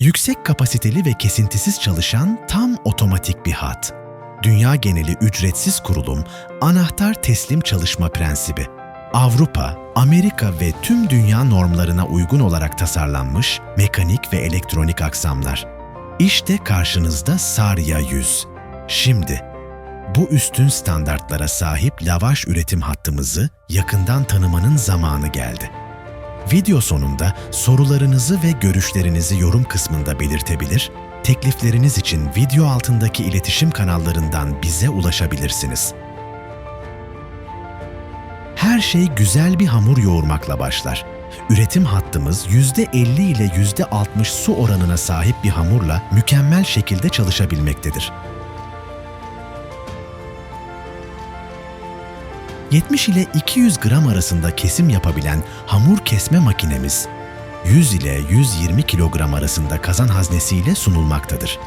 Yüksek kapasiteli ve kesintisiz çalışan tam otomatik bir hat. Dünya geneli ücretsiz kurulum, anahtar teslim çalışma prensibi. Avrupa, Amerika ve tüm dünya normlarına uygun olarak tasarlanmış mekanik ve elektronik aksamlar. İşte karşınızda Sarya 100. Şimdi bu üstün standartlara sahip lavaş üretim hattımızı yakından tanımanın zamanı geldi. Video sonunda sorularınızı ve görüşlerinizi yorum kısmında belirtebilir, teklifleriniz için video altındaki iletişim kanallarından bize ulaşabilirsiniz. Her şey güzel bir hamur yoğurmakla başlar. Üretim hattımız %50 ile %60 su oranına sahip bir hamurla mükemmel şekilde çalışabilmektedir. 70 ile 200 gram arasında kesim yapabilen hamur kesme makinemiz 100 ile 120 kilogram arasında kazan haznesiyle sunulmaktadır.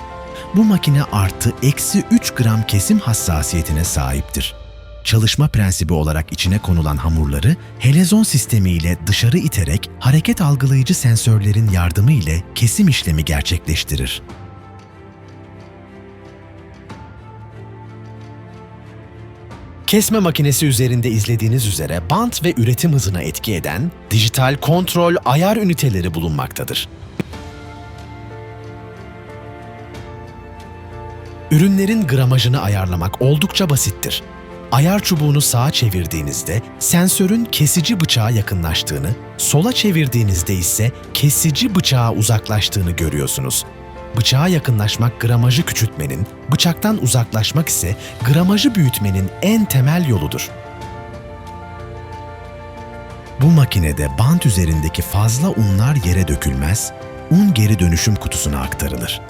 Bu makine artı eksi 3 gram kesim hassasiyetine sahiptir. Çalışma prensibi olarak içine konulan hamurları helezon sistemi ile dışarı iterek hareket algılayıcı sensörlerin yardımı ile kesim işlemi gerçekleştirir. Kesme makinesi üzerinde izlediğiniz üzere bant ve üretim hızına etki eden dijital kontrol ayar üniteleri bulunmaktadır. Ürünlerin gramajını ayarlamak oldukça basittir. Ayar çubuğunu sağa çevirdiğinizde sensörün kesici bıçağa yakınlaştığını, sola çevirdiğinizde ise kesici bıçağa uzaklaştığını görüyorsunuz. Bıçağa yakınlaşmak gramajı küçültmenin, bıçaktan uzaklaşmak ise gramajı büyütmenin en temel yoludur. Bu makinede bant üzerindeki fazla unlar yere dökülmez, un geri dönüşüm kutusuna aktarılır.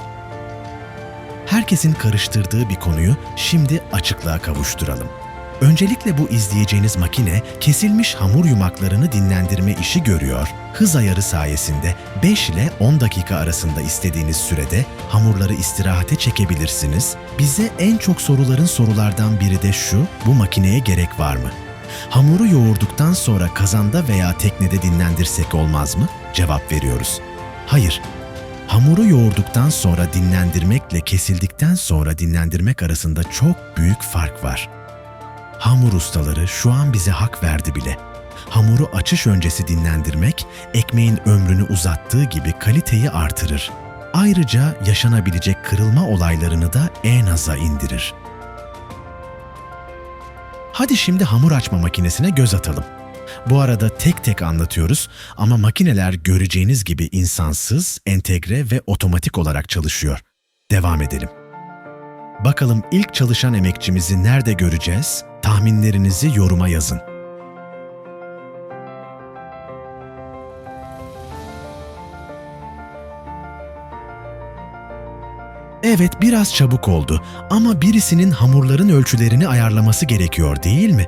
Herkesin karıştırdığı bir konuyu şimdi açıklığa kavuşturalım. Öncelikle bu izleyeceğiniz makine kesilmiş hamur yumaklarını dinlendirme işi görüyor. Hız ayarı sayesinde 5 ile 10 dakika arasında istediğiniz sürede hamurları istirahate çekebilirsiniz. Bize en çok soruların sorulardan biri de şu, bu makineye gerek var mı? Hamuru yoğurduktan sonra kazanda veya teknede dinlendirsek olmaz mı? Cevap veriyoruz. Hayır, Hamuru yoğurduktan sonra dinlendirmekle kesildikten sonra dinlendirmek arasında çok büyük fark var. Hamur ustaları şu an bize hak verdi bile. Hamuru açış öncesi dinlendirmek, ekmeğin ömrünü uzattığı gibi kaliteyi artırır. Ayrıca yaşanabilecek kırılma olaylarını da en aza indirir. Hadi şimdi hamur açma makinesine göz atalım. Bu arada tek tek anlatıyoruz ama makineler göreceğiniz gibi insansız, entegre ve otomatik olarak çalışıyor. Devam edelim. Bakalım ilk çalışan emekçimizi nerede göreceğiz? Tahminlerinizi yoruma yazın. Evet biraz çabuk oldu ama birisinin hamurların ölçülerini ayarlaması gerekiyor değil mi?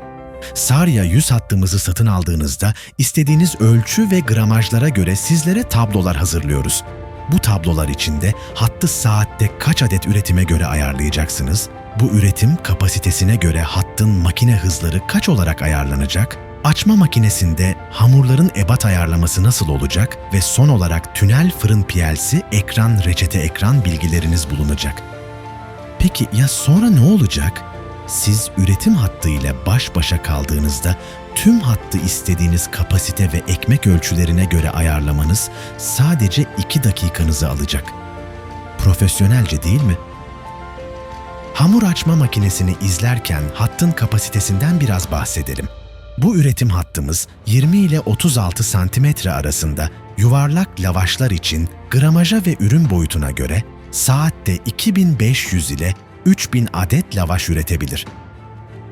Sarya 100 hattımızı satın aldığınızda istediğiniz ölçü ve gramajlara göre sizlere tablolar hazırlıyoruz. Bu tablolar içinde hattı saatte kaç adet üretime göre ayarlayacaksınız, bu üretim kapasitesine göre hattın makine hızları kaç olarak ayarlanacak, açma makinesinde hamurların ebat ayarlaması nasıl olacak ve son olarak tünel fırın PLC ekran reçete ekran bilgileriniz bulunacak. Peki ya sonra ne olacak? Siz üretim hattı ile baş başa kaldığınızda tüm hattı istediğiniz kapasite ve ekmek ölçülerine göre ayarlamanız sadece 2 dakikanızı alacak. Profesyonelce değil mi? Hamur açma makinesini izlerken hattın kapasitesinden biraz bahsedelim. Bu üretim hattımız 20 ile 36 santimetre arasında yuvarlak lavaşlar için gramaja ve ürün boyutuna göre saatte 2500 ile 3000 adet lavaş üretebilir.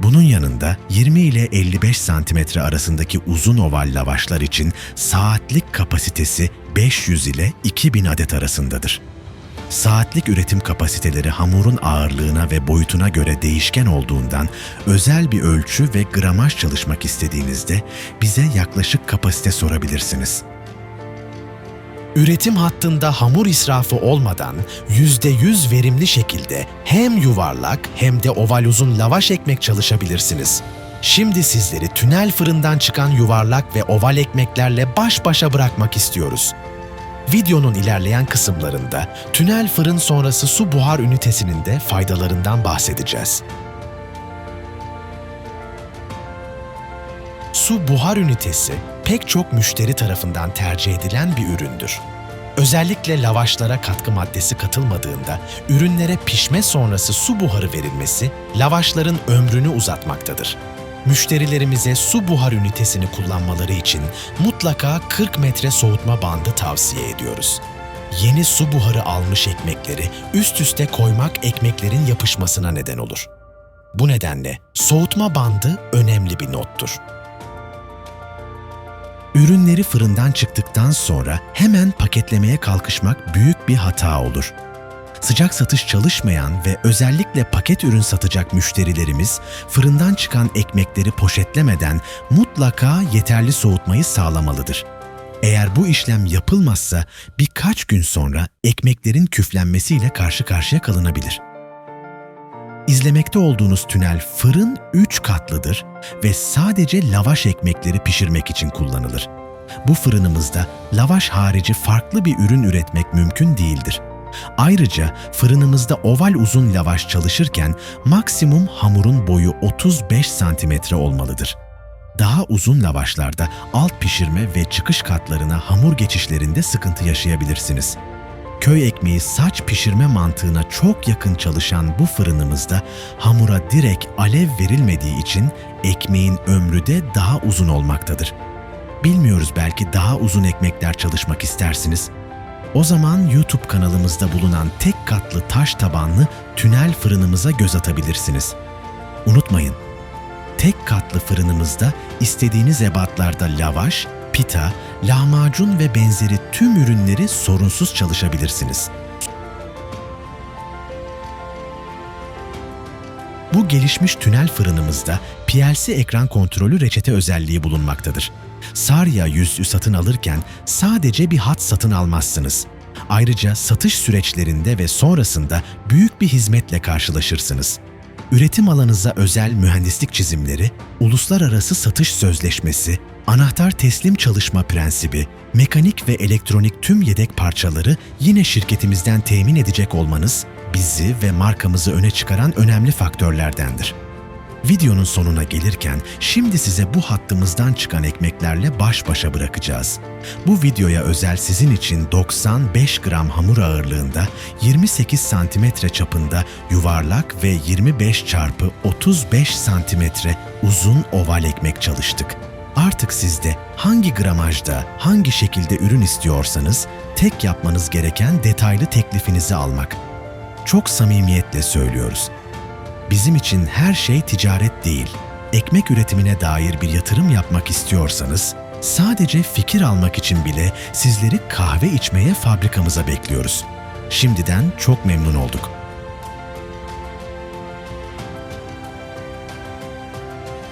Bunun yanında 20 ile 55 santimetre arasındaki uzun oval lavaşlar için saatlik kapasitesi 500 ile 2000 adet arasındadır. Saatlik üretim kapasiteleri hamurun ağırlığına ve boyutuna göre değişken olduğundan özel bir ölçü ve gramaj çalışmak istediğinizde bize yaklaşık kapasite sorabilirsiniz. Üretim hattında hamur israfı olmadan %100 verimli şekilde hem yuvarlak hem de oval uzun lavaş ekmek çalışabilirsiniz. Şimdi sizleri tünel fırından çıkan yuvarlak ve oval ekmeklerle baş başa bırakmak istiyoruz. Videonun ilerleyen kısımlarında tünel fırın sonrası su buhar ünitesinin de faydalarından bahsedeceğiz. Su buhar ünitesi pek çok müşteri tarafından tercih edilen bir üründür. Özellikle lavaşlara katkı maddesi katılmadığında ürünlere pişme sonrası su buharı verilmesi lavaşların ömrünü uzatmaktadır. Müşterilerimize su buhar ünitesini kullanmaları için mutlaka 40 metre soğutma bandı tavsiye ediyoruz. Yeni su buharı almış ekmekleri üst üste koymak ekmeklerin yapışmasına neden olur. Bu nedenle soğutma bandı önemli bir nottur. Ürünleri fırından çıktıktan sonra hemen paketlemeye kalkışmak büyük bir hata olur. Sıcak satış çalışmayan ve özellikle paket ürün satacak müşterilerimiz fırından çıkan ekmekleri poşetlemeden mutlaka yeterli soğutmayı sağlamalıdır. Eğer bu işlem yapılmazsa birkaç gün sonra ekmeklerin küflenmesiyle karşı karşıya kalınabilir. İzlemekte olduğunuz tünel fırın 3 katlıdır ve sadece lavaş ekmekleri pişirmek için kullanılır. Bu fırınımızda lavaş harici farklı bir ürün üretmek mümkün değildir. Ayrıca fırınımızda oval uzun lavaş çalışırken maksimum hamurun boyu 35 santimetre olmalıdır. Daha uzun lavaşlarda alt pişirme ve çıkış katlarına hamur geçişlerinde sıkıntı yaşayabilirsiniz. Köy ekmeği saç pişirme mantığına çok yakın çalışan bu fırınımızda hamura direkt alev verilmediği için ekmeğin ömrü de daha uzun olmaktadır. Bilmiyoruz belki daha uzun ekmekler çalışmak istersiniz. O zaman YouTube kanalımızda bulunan tek katlı taş tabanlı tünel fırınımıza göz atabilirsiniz. Unutmayın, tek katlı fırınımızda istediğiniz ebatlarda lavaş, pita, lahmacun ve benzeri tüm ürünleri sorunsuz çalışabilirsiniz. Bu gelişmiş tünel fırınımızda PLC ekran kontrolü reçete özelliği bulunmaktadır. Sarya yüzü satın alırken sadece bir hat satın almazsınız. Ayrıca satış süreçlerinde ve sonrasında büyük bir hizmetle karşılaşırsınız. Üretim alanınıza özel mühendislik çizimleri, uluslararası satış sözleşmesi, anahtar teslim çalışma prensibi, mekanik ve elektronik tüm yedek parçaları yine şirketimizden temin edecek olmanız bizi ve markamızı öne çıkaran önemli faktörlerdendir. Videonun sonuna gelirken şimdi size bu hattımızdan çıkan ekmeklerle baş başa bırakacağız. Bu videoya özel sizin için 95 gram hamur ağırlığında 28 santimetre çapında yuvarlak ve 25 çarpı 35 santimetre uzun oval ekmek çalıştık. Artık sizde hangi gramajda, hangi şekilde ürün istiyorsanız tek yapmanız gereken detaylı teklifinizi almak. Çok samimiyetle söylüyoruz. Bizim için her şey ticaret değil. Ekmek üretimine dair bir yatırım yapmak istiyorsanız, sadece fikir almak için bile sizleri kahve içmeye fabrikamıza bekliyoruz. Şimdiden çok memnun olduk.